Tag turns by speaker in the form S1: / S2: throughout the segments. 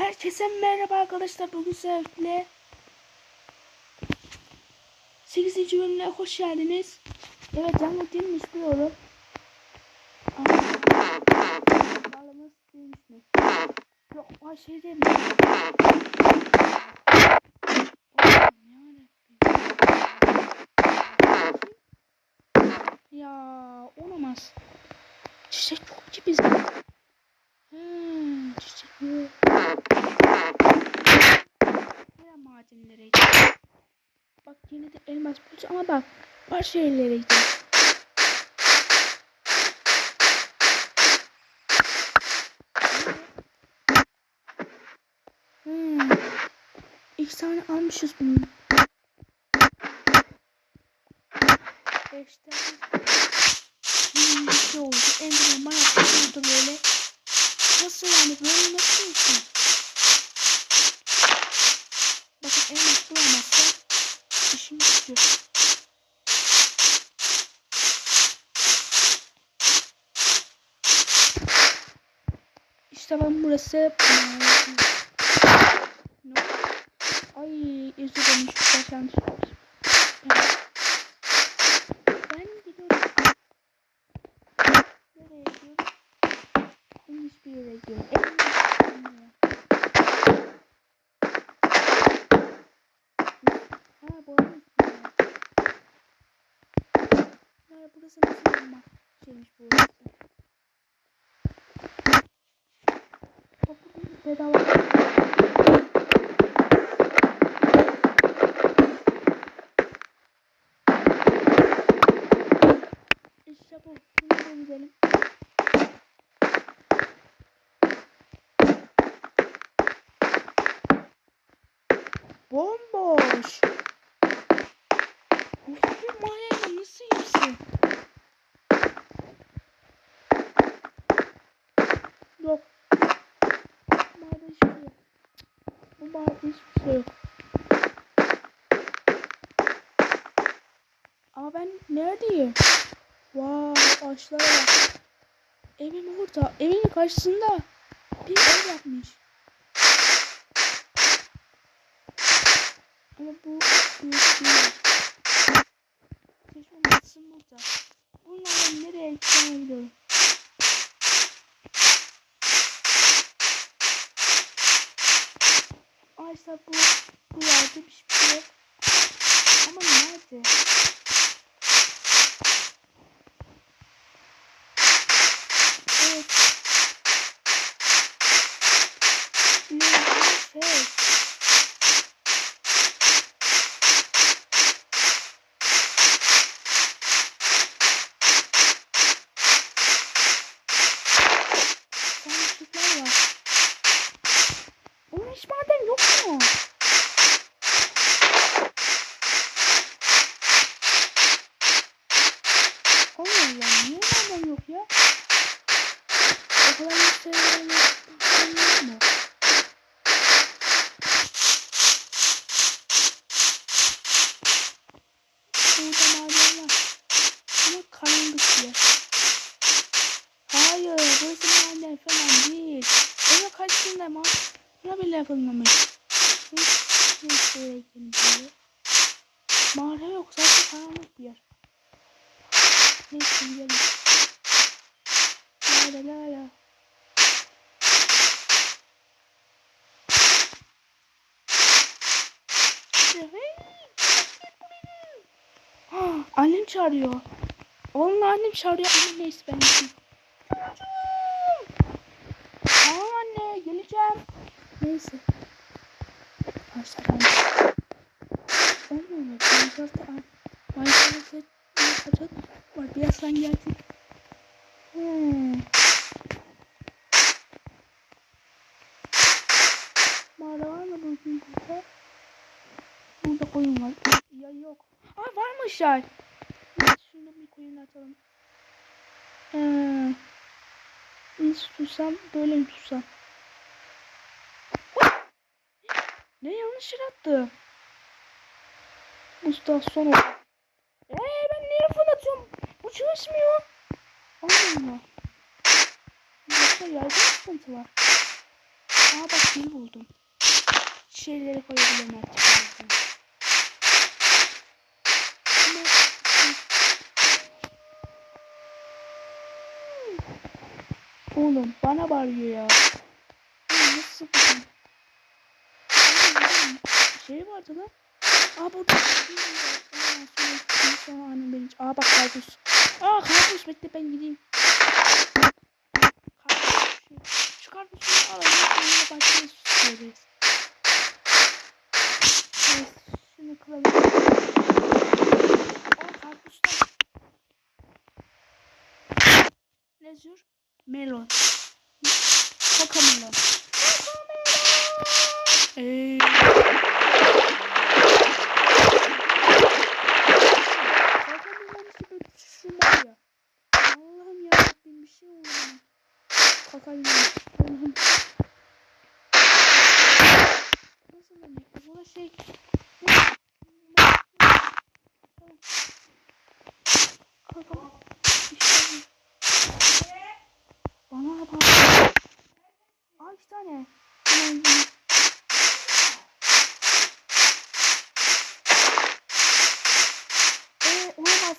S1: Herkese merhaba arkadaşlar. Bugün sizlerle 8. bölümüne hoş geldiniz. Evet canlı değilmiş biliyorum. Ama Balımız değilmiş mi? Yok o şey. Allah'ım yarabbim. Ya olamaz. Çiçek çok ki bizim. Hmm, çiçek yok. Yine madenlere gidiyor. Bak yine de elmas bulacağım ama bak başka yerlere gidiyor. Hmm. İlk tane almışız bunu. Beş tane. Hmm, bir şey oldu. Enderman bana vurdu böyle. Nasıl yani böyle nasıl olsun? Ben burası Ne? Ay özür dilerim şu yanlış yapmışım. Ben, ben gidiyorum. Nereye gidiyorum? Ben hiçbir yere gidiyorum. Evime Ha bu arada üstüne. Ha burası nasıl olma şeymiş bu orası. Bak burada bedava. İşte bu. Şimdi de gidelim. Bomboş. Of bu mağaraya nasıl girsin? Yok. Mağarada hiçbir şey yok. Bu mağarada hiçbir şey yok. Ama ben neredeyim? Wow ağaçlara bak. Evim orada. Evin karşısında bir ev yapmış. Ama bu büyük değil. Batsın burada. Bunlarla nereye biliyorum. Aysa bu bu yerde bir şey yok. Ama nerede? Evet. Bir ses. Yanlışlıklar var. Onun hiç maden yok mu? Allah Allah niye maden yok ya? O kadar yükseğe yok mu? Burada maden var. Ama karanlık yer. Hayır, burası maden falan değil. Eve kaçtığında ama buna bile yapılmamış. Hiç buraya girmiyor. Mağara yok, zaten karanlık bir yer. Neyse gidelim. La la la Annem çağırıyor. Oğlum annem çağırıyor ama neyse ben gideyim. Tamam anne geleceğim. Neyse. Arkadaşlar ben Olmuyor mu? Minecraft'ta Minecraft'ta Minecraft'ta var. Birazdan gelecek. Hmm. Mağara var mı bugün burada? Burada koyun var. Ya yok. Ya. Şunu bir koyun atalım. Hmm. Nasıl tutsam böyle mi tutsam? Ne yanlış yere attım. Mustasyon oldu. Eee ben nereye fırlatıyorum? Bu çalışmıyor. Allah Allah. Yoksa yerde sıkıntı var. Aa bak gül buldum. Şeyleri koyabilirim artık. birazdan. Ama- Oğlum bana bağırıyor ya. Nasıl sıkıntı? Şey vardı lan. Aa burada. Sonra, annem benim. Aa bak karpuz. Aa karpuz bekle ben gideyim. Karpuz. şey- Şu karpuzu alalım. Sonra başka süreriz. Evet, şunu kılalım. Aa karpuzda. Ne yazıyor? Melon. Kaka melon. Kaka melon. Eee. Kaka melon işte böyle düşüşüm var ya. Allah'ım şey. Nasıl demek? Bu şey. Kaka. İşte bu. Bana bak. Aa iki tane. Hemen yiyeyim. Ee, olamaz.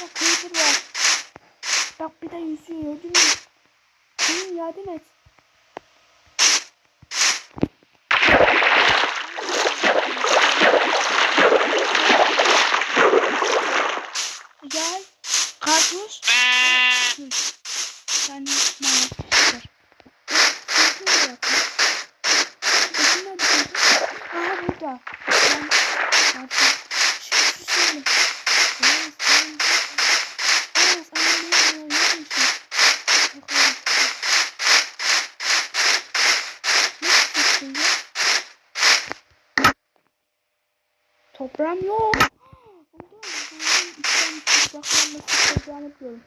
S1: Burada creeper var. Bak bir de yüzüyor gördün mü? Senin yardım et. Gel. Karpuz. Hı. Sen maalesef çıkar. Bakın nerede Aha burada. Ben artık şu şu şöyle. Yalnız ben Yalnız annem ne yapıyor? Ne yapıyorsun? Bakalım. Ne çıktı ya? Toprağım yok. Oldu. Bunun içten topraklarla sıkılacağını biliyorum.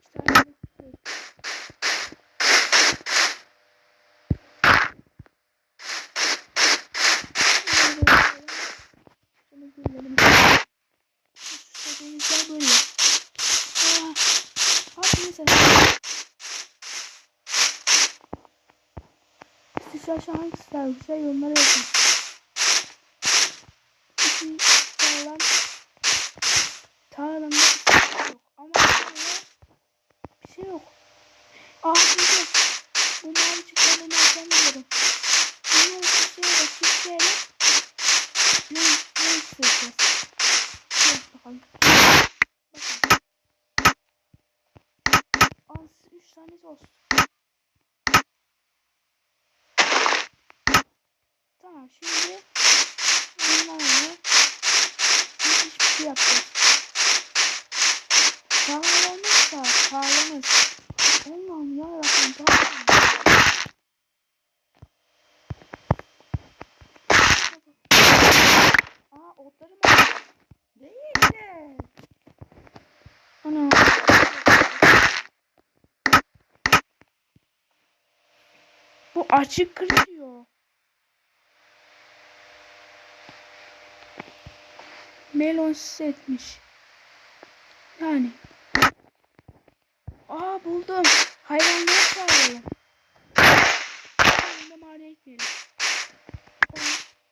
S1: İşte öyle bir şey. Şöyle güllerim. Şu denizler böyle. Aa, Bak neyse. Siz aşağı hangisi daha güzel yorumlara yazın. İki sağlam tarlamda bir şey yok. Ama bir şey yok. Aa şimdi bu mavi çıkmadan nereden biliyorum. Bunlar çiçeğiyle çiçeğiyle ne, ne isteyeceğiz? Gel bakalım. Bakın. Az üç tanesi olsun. Tamam şimdi bunlarla hiçbir şey yapacağız. Sağlanırsa sağlanır. Allah'ım yarabbim tamam. Aa otlarım var. Değil de. Ana. Bu açık kırıyor. Melon setmiş. Yani. Aa buldum. Hayvanları çağıralım. Şimdi mağaraya gitmeyelim.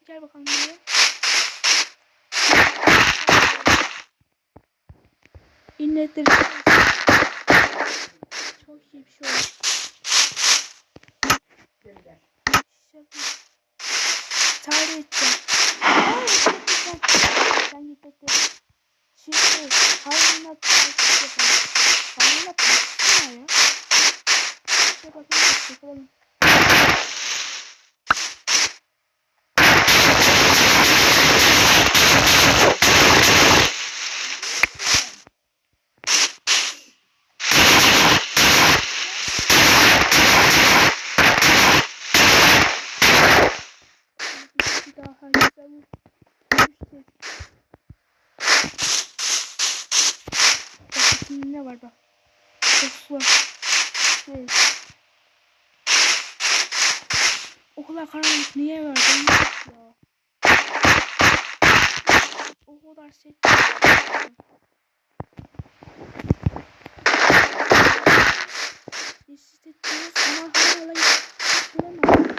S1: Gel bakalım buraya. İnletleri Çok iyi bir şey oldu. Tarih edeceğim. kadar karanlık niye verdin? Ya. O kadar ses. Sessiz ettiniz ama hala bulamadım.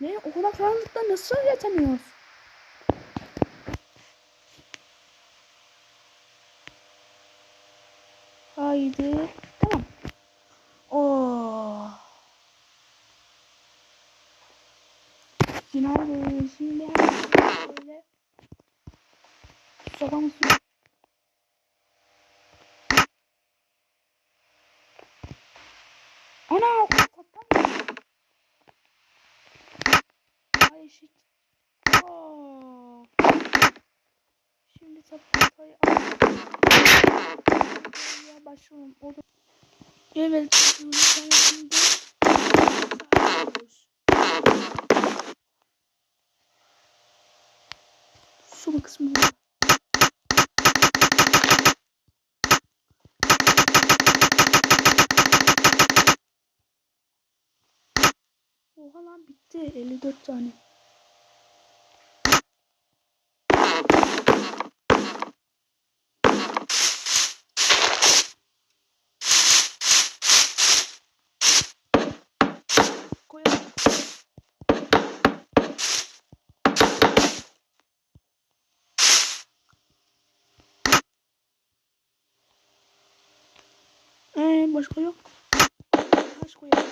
S1: Ne? O kadar karanlıkta nasıl yatamıyoruz? Günaydın. Şimdi böyle Sabahın suyu. Ana kaptan mı? Ay eşik. Aa. Şimdi tapatayı al. Ya başlayalım. O da... Evet. Şimdi Su kısmı. Oha lan bitti. 54 tane. Başka yok. Taş koyalım.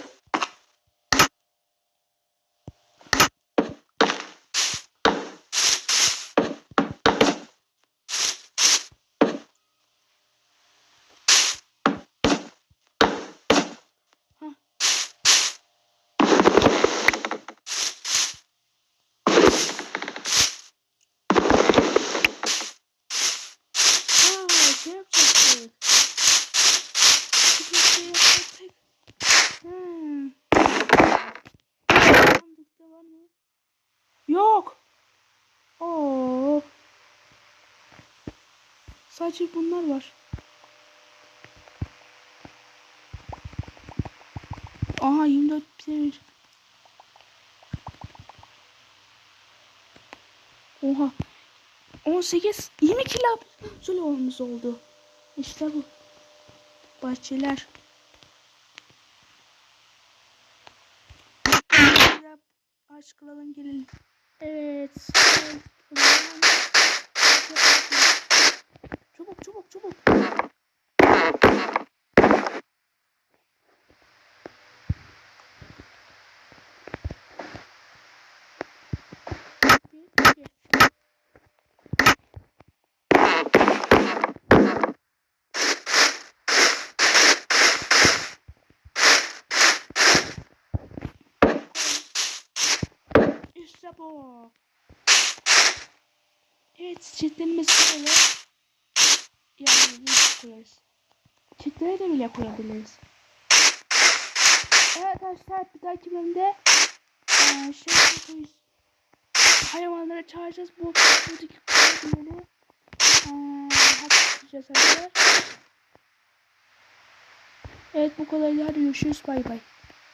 S1: Hah. Aa, şey yapacaktık. Bir şey yapacaktık. Hmm. Sandıkta var mı? Yok. Oo. Sadece bunlar var. Aha 24 bitir. Oha. 18 20 kilo olmuş oldu. İşte bu. Bahçeler. Aç kılalım gelelim. Evet. evet, kılalım. Çabuk çabuk. İşte bu. Evet çiçeklerimiz böyle. Koyarız. Çiçeklere de bile koyabiliriz. Evet arkadaşlar bir dahaki bölümde eee şey yapıyoruz. Hayvanlara çağıracağız. Bu buradaki tutacağız arkadaşlar. Evet bu kadar. Hadi görüşürüz. Bay bay.